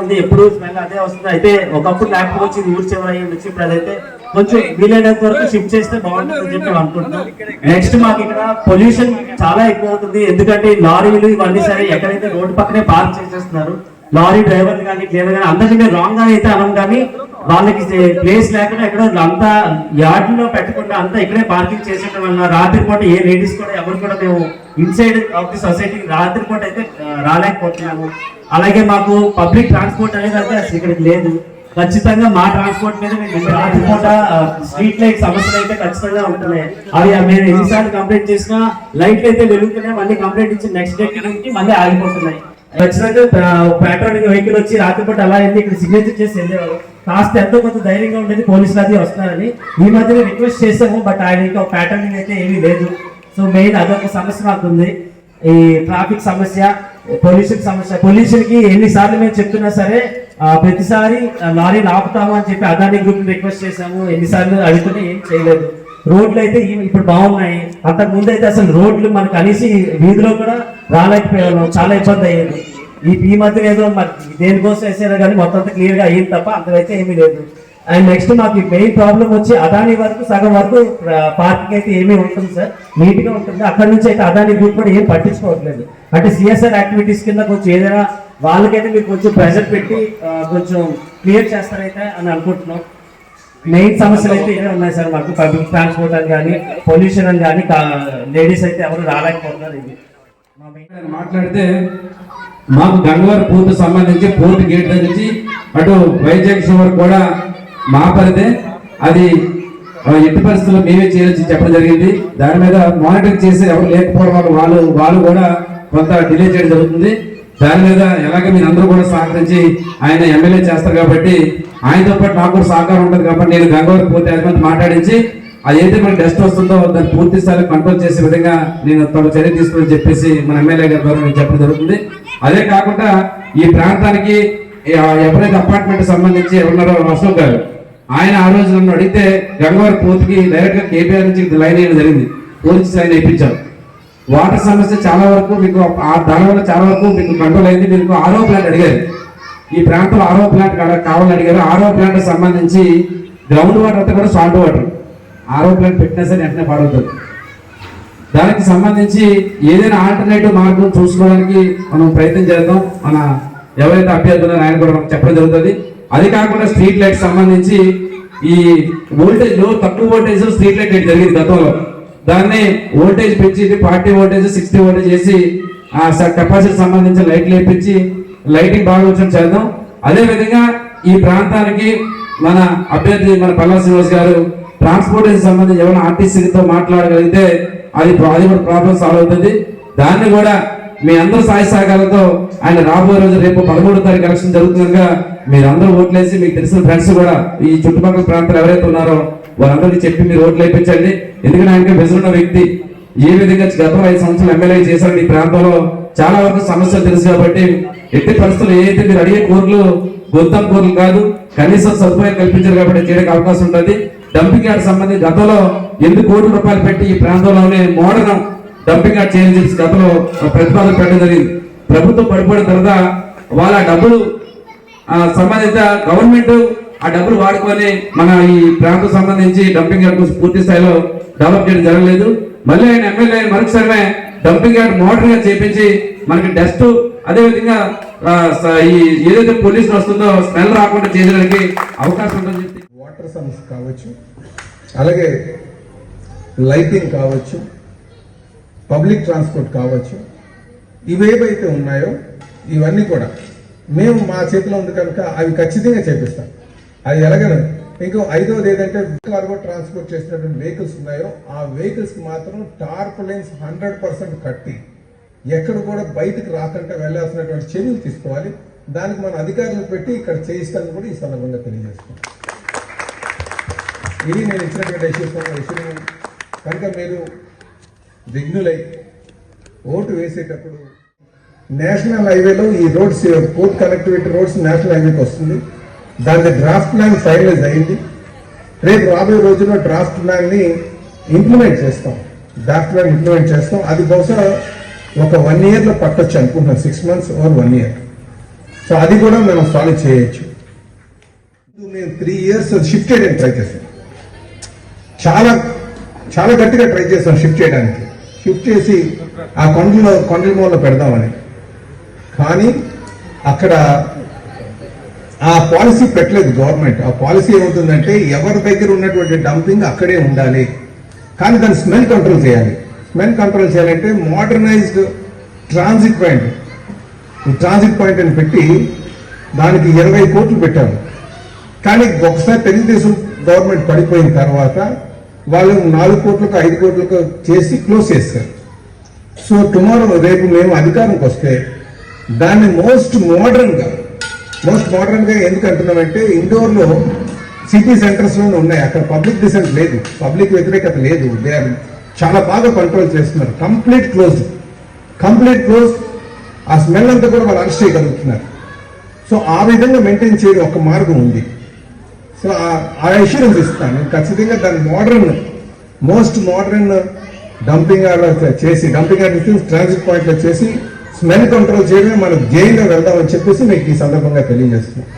ఉంది ఎప్పుడు స్మెల్ అదే వస్తుంది. అయితే ఒకప్పుడు ల్యాప్టాప్ వచ్చి ఊరు చివరి అయ్యి ఇప్పుడు అదైతే కొంచెం వీలైనంత వరకు షిఫ్ట్ చేస్తే బాగుంటుందని చెప్పి అనుకుంటున్నాం నెక్స్ట్ మాకు ఇక్కడ పొల్యూషన్ చాలా ఎక్కువ అవుతుంది. ఎందుకంటే లారీలు ఇవన్నీ సరే ఎక్కడైతే రోడ్డు పక్కనే పార్క్ చేసేస్తున్నారు లారీ డ్రైవర్ కానీ క్లియర్ కానీ అందరికీ రాంగ్గా అయితే అనం కానీ వాళ్ళకి ప్లేస్ లేకుండా ఎక్కడ అంతా యార్డ్లో పెట్టకుండా అంతా ఇక్కడే పార్కింగ్ చేసేయడం వల్ల రాత్రి పూట ఏ లేడీస్ కూడా ఎవరు కూడా మేము ఇన్సైడ్ ఆఫ్ ది సొసైటీ రాత్రి పూట అయితే రాలేకపోతున్నాము. అలాగే మాకు పబ్లిక్ ట్రాన్స్పోర్ట్ అనేది అయితే అసలు ఇక్కడికి లేదు. ఖచ్చితంగా మా ట్రాన్స్పోర్ట్ మీద మేము రాత్రిపూట స్ట్రీట్ లైట్ సమస్యలు అయితే ఖచ్చితంగా ఉంటున్నాయి. అవి మేము ఎన్నిసార్లు కంప్లైంట్ చేసినా లైట్లు అయితే వెలుగుతున్నాయి మళ్ళీ కంప్లైంట్ ఇచ్చి నెక్స్ట్ డే మళ్ళీ ఆగిపోతున్నాయి. ఖచ్చితంగా పెట్రోలింగ్ వెహికల్ వచ్చి రాత్రిపూట అలా వెళ్ళి ఇక్కడ సిగ్నేచర్ చేసి వెళ్ళేవారు. కాస్త ఎంతో కొంత ధైర్యంగా ఉండేది పోలీసులు అది వస్తున్నారని. ఈ మధ్యనే రిక్వెస్ట్ చేసాము బట్ ఆయన ఇంకా ప్యాటర్నింగ్ అయితే ఏమీ లేదు. సో మెయిన్ అదొక సమస్య మాకు ఈ ట్రాఫిక్ సమస్య పొల్యూషన్ సమస్య. పొల్యూషన్కి ఎన్నిసార్లు మేము చెప్తున్నా సరే ప్రతిసారి ఆ, లారీని ఆపుతాము అని చెప్పి అదాని గ్రూప్ రిక్వెస్ట్ చేసాము ఎన్నిసార్లు అడుగుతుంటే ఏం చేయలేదు. రోడ్లు అయితే ఇప్పుడు బాగున్నాయి. అంతకు ముందు అయితే అసలు రోడ్లు మనకు కలిసి వీధిలో కూడా రాలేకపోయాను చాలా ఇబ్బంది అయ్యేది. ఈ ఈ మధ్య ఏదో మరి దేనికోసం వేసారో కానీ మొత్తం క్లియర్గా అయ్యింది తప్ప అంతకైతే ఏమీ లేదు. అండ్ నెక్స్ట్ మాకు మెయిన్ ప్రాబ్లం వచ్చి అదాని వరకు సగం వరకు పార్కింగ్ అయితే ఏమీ ఉంటుంది సార్. నీట్గా ఉంటుంది. అక్కడ నుంచి అయితే అదాని గ్రూప్ కూడా ఏం పట్టించుకోవట్లేదు. అంటే సిఎస్ఆర్ యాక్టివిటీస్ కింద కొంచెం ఏదైనా వాళ్ళకైతే మీరు కొంచెం ప్రెజర్ పెట్టి కొంచెం క్లియర్ చేస్తారైతే అని అనుకుంటున్నాం. మెయిన్ సమస్యలు అయితే ఇవే ఉన్నాయి సార్? మాకు పబ్లిక్ ట్రాన్స్పోర్ట్ అని కానీ పొల్యూషన్ అని కానీ లేడీస్ అయితే ఎవరు రాలేకపోతున్నారు ఇది. మా మెయిన్ మాట్లాడితే మాకు గంగవారి పూర్తి సంబంధించి పోర్టు గేట్ నుంచి అటు వైజాగ్ వరకు కూడా మా పరిదే అది ఆ, ఎట్టి పరిస్థితుల్లో మేమే చేయాలని చెప్పడం జరిగింది. దాని మీద మానిటర్ చేసి ఎవరు లేకపోవడం వల్ల వాళ్ళు వాళ్ళు కూడా కొంత డిలే చేయడం జరుగుతుంది. దాని మీద ఎలాగ మీరు అందరూ కూడా సహకరించి ఆయన ఎమ్మెల్యే చేస్తారు కాబట్టి ఆయనతో పాటు నాకు కూడా సహకారం ఉంటుంది కాబట్టి నేను గంగవరం పూర్తి యాజమాన్యం మాట్లాడించి అదైతే మనకి డస్ట్ వస్తుందో దాన్ని పూర్తి స్థాయిలో కంట్రోల్ చేసే విధంగా నేను తమ చర్య తీసుకుని చెప్పేసి మన ఎమ్మెల్యే గారి ద్వారా చెప్పడం జరుగుతుంది. అదే కాకుండా ఈ ప్రాంతానికి ఎవరైతే అపార్ట్మెంట్ సంబంధించి ఉన్నారో అశోక్ గారు ఆయన ఆ రోజు నన్ను అడిగితే గంగవారి పోతుకి డైరెక్ట్గా కేపీఆర్ నుంచి లైన్ వేయడం జరిగింది. పోలీసు లైన్ వేయించారు. వాటర్ సమస్య చాలా వరకు మీకు ఆ దాని వల్ల చాలా వరకు మీకు కంట్రోల్ అయింది. మీకు ఆరో ప్లాంట్ అడిగారు. ఈ ప్రాంతంలో ఆరో ప్లాంట్ కాడ- కావాలని అడిగారు. ఆరో ప్లాంట్ సంబంధించి గ్రౌండ్ వాటర్ అంతా కూడా సాల్ట్ వాటర్. ఆరో ప్లాంట్ పెట్టినా సరే వెంటనే పాడవుతుంది. దానికి సంబంధించి ఏదైనా ఆల్టర్నేటివ్ మార్గం చూసుకోవడానికి మనం ప్రయత్నం చేద్దాం. మన ఎవరైతే అభ్యర్థులు ఆయన కూడా మనకు చెప్పడం జరుగుతుంది. అది కాకుండా స్ట్రీట్ లైట్ సంబంధించి ఈ వోల్టేజ్లో తక్కువ వోల్టేజ్ స్ట్రీట్ లైట్ వేయడం జరిగింది గతంలో. దాన్ని వోల్టేజ్ పెంచి ఫార్టీ వోల్టేజ్ సిక్స్టీ వోల్టేజ్ చేసి ఆ కెపాసిటీ సంబంధించి లైట్లు వేపించి లైటింగ్ బాగా వచ్చిన చేద్దాం. అదేవిధంగా ఈ ప్రాంతానికి మన అభ్యర్థి మన పల్లా శ్రీనివాస్ గారు ట్రాన్స్పోర్టేషన్ సంబంధించి ఎవరైనా ఆర్టీసీతో మాట్లాడగలిగితే అది అది కూడా ప్రాబ్లం సాల్వ్ అవుతుంది. దాన్ని కూడా మీ అందరూ సాయ సహకారంతో ఆయన రాబోయే రోజు రేపు పదమూడో తారీఖు ఎలక్షన్ జరుగుతుండగా మీరందరూ ఓట్లేసి మీకు తెలిసిన ఫ్రెండ్స్ కూడా ఈ చుట్టుపక్కల ప్రాంతాలు ఎవరైతే ఉన్నారో వారందరికీ చెప్పి మీరు ఓట్లు వేయించండి. ఎందుకంటే ఆయనకి వెసులున్న వ్యక్తి. ఏ విధంగా గత ఐదు సంవత్సరాలు ఎమ్మెల్యే చేశారు ఈ ప్రాంతంలో చాలా వరకు సమస్యలు తెలుసు కాబట్టి ఎట్టి పరిస్థితులు ఏదైతే మీరు అడిగే కోర్లు గొంతం కోర్లు కాదు కనీసం సదుపాయాలు కల్పించారు కాబట్టి చేయడానికి అవకాశం ఉంటుంది. డంపింగ్ యార్డ్ సంబంధించి గతంలో ఎనిమిది కోట్ల రూపాయలు పెట్టి ఈ ప్రాంతంలోనే మోడర్న్ డంపింగ్ యార్డ్ చేయాలని చెప్పి గతంలో ప్రతిపాదన పెట్టడం జరిగింది. ప్రభుత్వం పడిపోయిన తర్వాత వాళ్ళ డబ్బులు సంబంధిత గవర్నమెంట్ ఆ డబ్బులు వాడుకొని మన ఈ ప్రాంతం సంబంధించి డంపింగ్ యార్డ్ పూర్తి స్థాయిలో డెవలప్ చేయడం జరగలేదు. మళ్ళీ ఆయన ఎమ్మెల్యే మరొకసారి డంపింగ్ యార్డ్ మోటార్గా చేపించి మనకి డస్ట్ అదేవిధంగా ఈ ఏదైతే పొల్యూషన్ వస్తుందో స్మెల్ రాకుండా చేయడానికి అవకాశం ఉందని చెప్పి. వాటర్ సమస్య కావచ్చు అలాగే లైటింగ్ కావచ్చు పబ్లిక్ ట్రాన్స్పోర్ట్ కావచ్చు ఇవేవైతే ఉన్నాయో ఇవన్నీ కూడా మేము మా చేతిలో ఉంది కనుక అవి ఖచ్చితంగా చేపిస్తాం. అది ఎలాగను? ఇంకో ఐదవది ఏదంటే కార్గో ట్రాన్స్పోర్ట్ చేసినటువంటి వెహికల్స్ ఉన్నాయో ఆ వెహికల్స్కి మాత్రం టార్పలైన్స్ హండ్రెడ్ పర్సెంట్ కట్టి ఎక్కడ కూడా బయటకు రాకుండా వెళ్ళాల్సినటువంటి చర్యలు తీసుకోవాలి. దానికి మన అధికారులు పెట్టి ఇక్కడ చేయిస్తానని కూడా ఈ సందర్భంగా తెలియజేస్తున్నాం. ఇది నేను ఇచ్చినటువంటి విషయం. విషయం కనుక మీరు విఘ్నులై ఓటు వేసేటప్పుడు నేషనల్ హైవేలో ఈ roads port connectivity roads national హైవేకి వస్తుంది. దాని డ్రాఫ్ట్ ప్లాన్ ఫైనలైజ్ అయింది. రేపు రాబోయే రోజుల్లో డ్రాఫ్ట్ ప్లాన్ని ఇంప్లిమెంట్ చేస్తాం. డ్రాఫ్ట్ ప్లాన్ ఇంప్లిమెంట్ చేస్తాం. అది బహుశా ఒక వన్ ఇయర్లో పట్టొచ్చు అనుకుంటున్నాం. Six months or one year so అది కూడా మనం సాల్వ్ చేయొచ్చు. నేను త్రీ ఇయర్స్ షిఫ్ట్ చేయడానికి ట్రై చేస్తాను. చాలా చాలా గట్టిగా ట్రై చేస్తాం షిఫ్ట్ చేయడానికి. షిఫ్ట్ చేసి ఆ కొండలో కొండల మూలలో పెడదామని. కానీ అక్కడ ఆ పాలసీ పెట్టలేదు గవర్నమెంట్. ఆ పాలసీ ఏమవుతుందంటే ఎవరి దగ్గర ఉన్నటువంటి డంపింగ్ అక్కడే ఉండాలి. కానీ దాన్ని స్మెల్ కంట్రోల్ చేయాలి. స్మెల్ కంట్రోల్ చేయాలంటే మోడర్నైజ్డ్ ట్రాన్సిట్ పాయింట్. ఈ ట్రాన్సిట్ పాయింట్ అని పెట్టి దానికి ఇరవై కోట్లు పెట్టారు. కానీ ఒకసారి తెలుగుదేశం గవర్నమెంట్ పడిపోయిన తర్వాత వాళ్ళు నాలుగు కోట్లకు ఐదు కోట్లకు చేసి క్లోజ్ చేస్తారు. సో టుమారో రేపు మేము అధికారంకి వస్తే దాన్ని మోస్ట్ మోడర్న్గా మోస్ట్ మోడర్న్గా ఎందుకు అంటున్నామంటే ఇండోర్లో సిటీ సెంటర్స్లోనే ఉన్నాయి. అక్కడ పబ్లిక్ డిసెంట్ లేదు. పబ్లిక్ వ్యతిరేకత లేదు. దే ఆర్ చాలా బాగా కంట్రోల్ చేస్తున్నారు. కంప్లీట్ క్లోజ్ కంప్లీట్ క్లోజ్ ఆ స్మెల్ అంతా కూడా వాళ్ళు అరెస్ట్ చేయగలుగుతున్నారు సో ఆ విధంగా మెయింటైన్ చేయడం ఒక మార్గం ఉంది. సో ఆ- ఆ ఇన్సూరెన్స్ ఇస్తాను. ఖచ్చితంగా దాని modern most modern dumping yard చేసి డంపింగ్ యార్డ్ ట్రాన్సిట్ పాయింట్లో చేసి స్మెల్ కంట్రోల్ చేయడమే మనం జైల్లో వెళ్దామని చెప్పేసి మీకు ఈ సందర్భంగా తెలియజేస్తున్నాం.